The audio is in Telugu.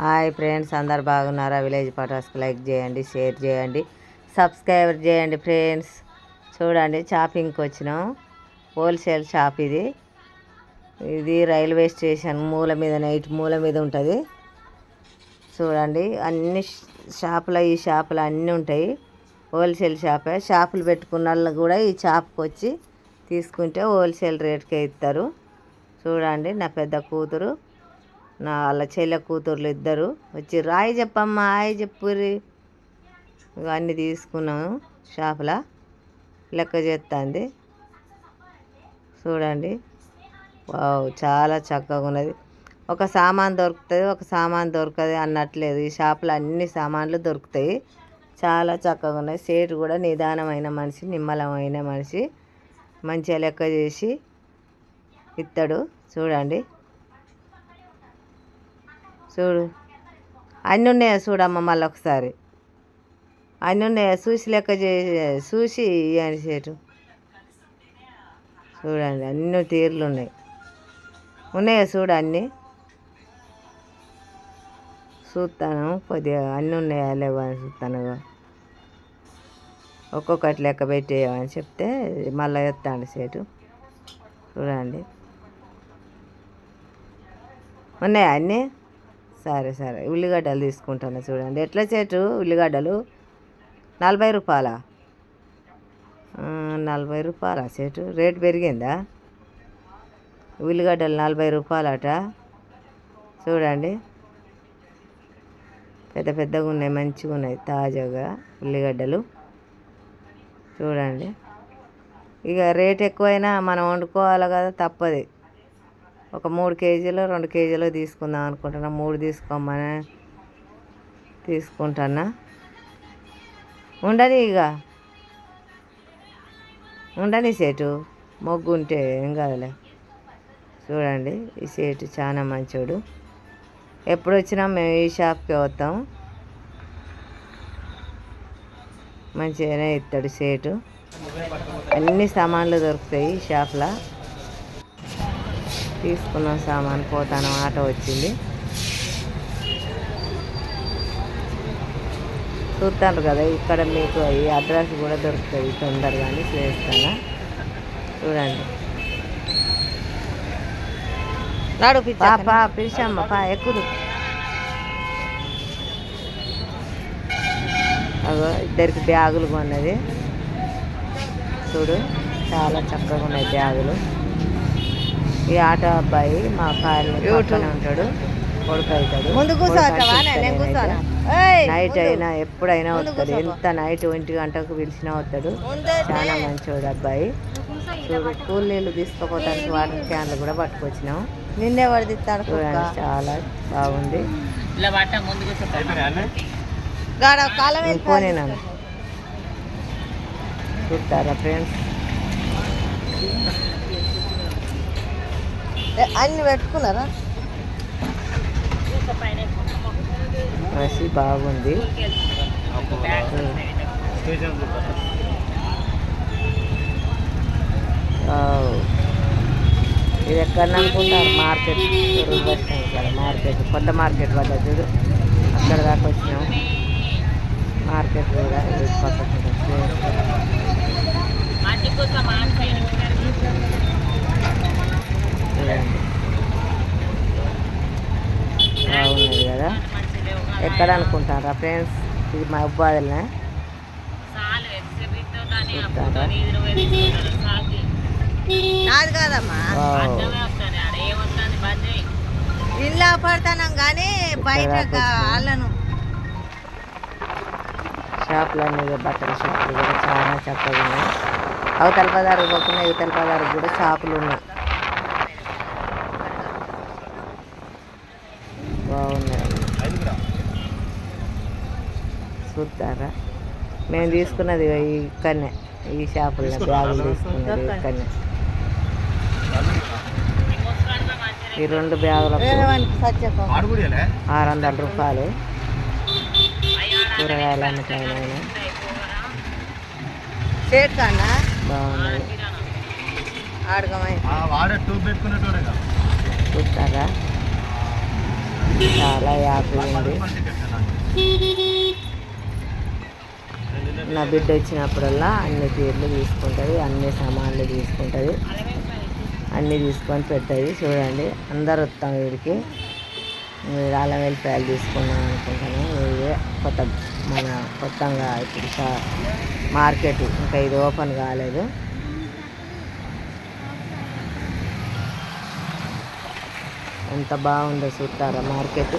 హాయ్ ఫ్రెండ్స్ అందరు బాగున్నారా? విలేజ్ ఫోటోస్కి లైక్ చేయండి షేర్ చేయండి సబ్స్క్రైబ్ చేయండి ఫ్రెండ్స్. చూడండి షాపింగ్కి వచ్చినాం. హోల్సేల్ షాప్ ఇది. ఇది రైల్వే స్టేషన్ మూల మీద నైట్ మూల మీద ఉంటుంది. చూడండి అన్ని షాపులో ఈ షాపులు అన్నీ ఉంటాయి. హోల్సేల్ షాపే. షాపులు పెట్టుకున్న వాళ్ళు కూడా ఈ షాప్కి వచ్చి తీసుకుంటే హోల్సేల్ రేట్కే ఇస్తారు. చూడండి నా పెద్ద కూతురు. నా వాళ్ళ చెల్లె కూతుర్లు ఇద్దరు వచ్చి రాయి చెప్పమ్మా హాయ్ చెప్పుర్రి ఇవన్నీ తీసుకున్నాము షాపులో. లెక్క చేస్తుంది చూడండి. వావ్ చాలా చక్కగా ఉన్నది. ఒక సామాన్ దొరుకుతుంది ఒక సామాన్ దొరకదు అన్నట్లేదు. ఈ షాపులో అన్ని సామాన్లు దొరుకుతాయి. చాలా చక్కగా ఉన్నాయి సేటు కూడా నిదానమైన మనిషి నిమ్మలమైన మనిషి. మంచిగా లెక్క చేసి ఇత్తడు. చూడండి. చూడు. అన్నీ ఉన్నాయా చూడమ్మ మళ్ళీ ఒకసారి. అన్నీ ఉన్నాయా? చూసి లెక్క చేసి చూసి ఇవ్వండి సేటు చూడండి అన్ని తీర్లు ఉన్నాయి. ఉన్నాయా చూడు అన్నీ? చూస్తాను కొద్దిగా అన్నీ ఉన్నాయా లేవా అని చూస్తాను ఒక్కొక్కటి లెక్క పెట్టేయమని చెప్తే మళ్ళీ ఎత్తాను సేటు చూడండి. ఉన్నాయా అన్నీ? సరే సరే. ఉల్లిగడ్డలు తీసుకుంటాను చూడండి. ఎట్లా చెట్టు ఉల్లిగడ్డలు? నలభై రూపాయలా. నలభై రూపాయలా చెట్టు రేటు పెరిగిందా? ఉల్లిగడ్డలు నలభై రూపాయలట. చూడండి. పెద్ద పెద్దగా ఉన్నాయి మంచిగా ఉన్నాయి తాజాగా ఉల్లిగడ్డలు. చూడండి. ఇక రేట్ ఎక్కువైనా మనం వండుకోవాలి కదా తప్పది. ఒక మూడు కేజీలు రెండు కేజీలు తీసుకుందాం అనుకుంటున్నా. మూడు తీసుకోమని తీసుకుంటానా? ఉండని ఇక ఉండని సేటు. మొగ్గు ఉంటే ఏం కాదులే. చూడండి ఈ సేటు చాలా మంచోడు. ఎప్పుడు వచ్చినా మేము ఈ షాప్కి వస్తాం. మంచిగానే ఇస్తాడు సేటు. అన్ని సామాన్లు దొరుకుతాయి షాప్లో. తీసుకున్నాం సామాన్ పోతాను ఆటో వచ్చింది. చూస్తారు కదా ఇక్కడ మీకు ఈ అడ్రస్ కూడా దొరుకుతుంది తొందరగానే చేస్తాను? చూడండి. నాడు పాప పిలిచామ్మ పా ఎక్కుదు. అగో ఇద్దరికి బ్యాగులు కొన్నది. చూడు చాలా చక్కగా ఉన్నాయి బ్యాగులు. ఈ ఆటో అబ్బాయి మా కారు పక్కనే ఉంటాడు. కొడుకు అవుతాడు నైట్. అయినా ఎప్పుడైనా వస్తాడు. ఎంత నైట్ ఒంటి గంటకు పిలిచినా వస్తాడు. చాలా మంచోడు అబ్బాయి. చూడు కూలీలు తీసుకుపోవడానికి వాటర్ క్యాన్లు కూడా పట్టుకొచ్చినాం. నిన్నే చూడండి చాలా బాగుంది. గాడ కాలం ఇంకోనేనాను చూస్తారా ఫ్రెండ్స్? అన్ని పెట్టుకున్నారా? మసి బాగుంది. ఇది ఎక్కడ అనుకుంటారు? మార్కెట్ మార్కెట్ కొత్త మార్కెట్ వద్ద చూడు. అక్కడ దాకా వచ్చినాం. మార్కెట్ కూడా ఇది బాగున్నది కదా. ఎక్కడ అనుకుంటారా ఫ్రెండ్స్? ఇది మా అబ్బాయిలనే నాది కాదమ్మా. ఇంట్లో పడతాను కానీ బయట. వాళ్ళను షాపులు అనేది బట్టల షాపులు కూడా చాలా చక్కగా ఉన్నాయి. అవతల పదారు పోకుండా ఇవతల పదారు కూడా షాపులు ఉన్నాయి బాగున్నాయి చూస్తారా? మేము తీసుకున్నది ఈ ఇక్కడనే ఈ షాపుల్లో బ్యాగులు తీసుకున్నది ఇక్కడనే ఈ రెండు బ్యాగులకు సత్యకం? ఆరు వందల రూపాయలు. కూరగాయలు బాగున్నాయి కదా. చూస్తారా? చాలా హ్యాపీ ఉంది. నా బిడ్డ వచ్చినప్పుడల్లా అన్ని తీర్లు తీసుకుంటుంది అన్ని సామాన్లు తీసుకుంటుంది. అన్నీ తీసుకొని పెద్దది చూడండి. అందరు వస్తాం వీడికి. మీరు అల్లం వెల్లిపాయలు తీసుకున్నాం అనుకుంటాను. ఇదే కొత్త మన కొత్తగా ఇప్పుడు షా- మార్కెట్ ఇంకా ఇది ఓపెన్ కాలేదు. ఎంత బాగుందో చూస్తారా మార్కెట్.